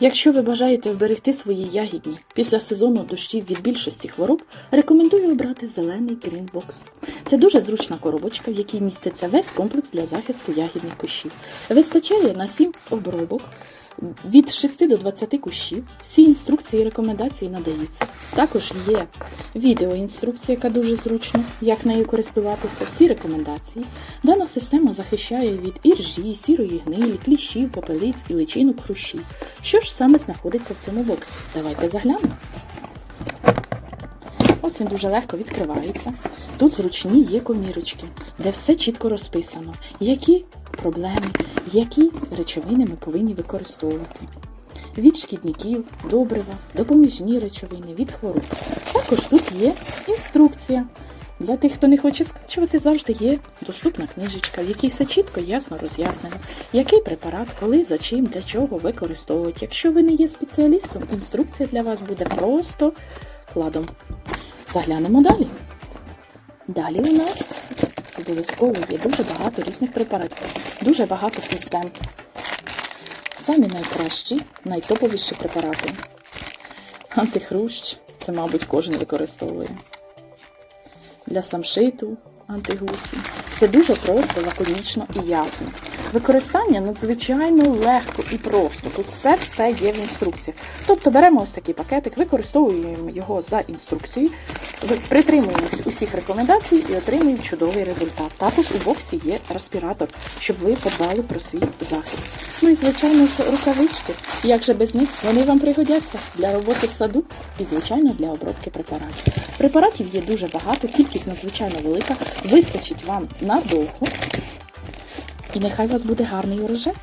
Якщо ви бажаєте вберегти свої ягідні після сезону дощів від більшості хвороб, рекомендую обрати зелений Greenbox. Це дуже зручна коробочка, в якій міститься весь комплекс для захисту ягідних кущів. Вистачає на 7 обробок. Від 6 до 20 кущів всі інструкції і рекомендації надаються. Також є відеоінструкція, яка дуже зручно, як нею користуватися, всі рекомендації. Дана система захищає від іржі, сірої гнилі, кліщів, попелиць і личинок хрущів. Що ж саме знаходиться в цьому боксі? Давайте заглянемо. Ось він дуже легко відкривається. Тут зручні є комірочки, де все чітко розписано, які проблеми, які речовини ми повинні використовувати. Від шкідників, добрива, допоміжні речовини, від хвороб. Також тут є інструкція. Для тих, хто не хоче скачувати, завжди є доступна книжечка, в якій все чітко ясно роз'яснено, який препарат, коли, за чим, для чого використовують. Якщо ви не є спеціалістом, інструкція для вас буде просто кладом. Заглянемо далі. Далі у нас обов'язково є дуже багато різних препаратів, дуже багато систем. Самі найкращі, найтоповіші препарати. Антихрущ, це, мабуть, кожен використовує. Для самшиту, антигусі. Все дуже просто, лаконічно і ясно. Використання надзвичайно легко і просто. Тут все все є в інструкціях. Тобто беремо ось такий пакетик, використовуємо його за інструкцією, притримуємось усіх рекомендацій і отримуємо чудовий результат. Також у боксі є респіратор, щоб ви подбали про свій захист. Ну і звичайно рукавички. Як же без них вони вам пригодяться для роботи в саду і, звичайно, для обробки препаратів. Препаратів є дуже багато, кількість надзвичайно велика, вистачить вам надовго. І нехай у вас буде гарний урожай.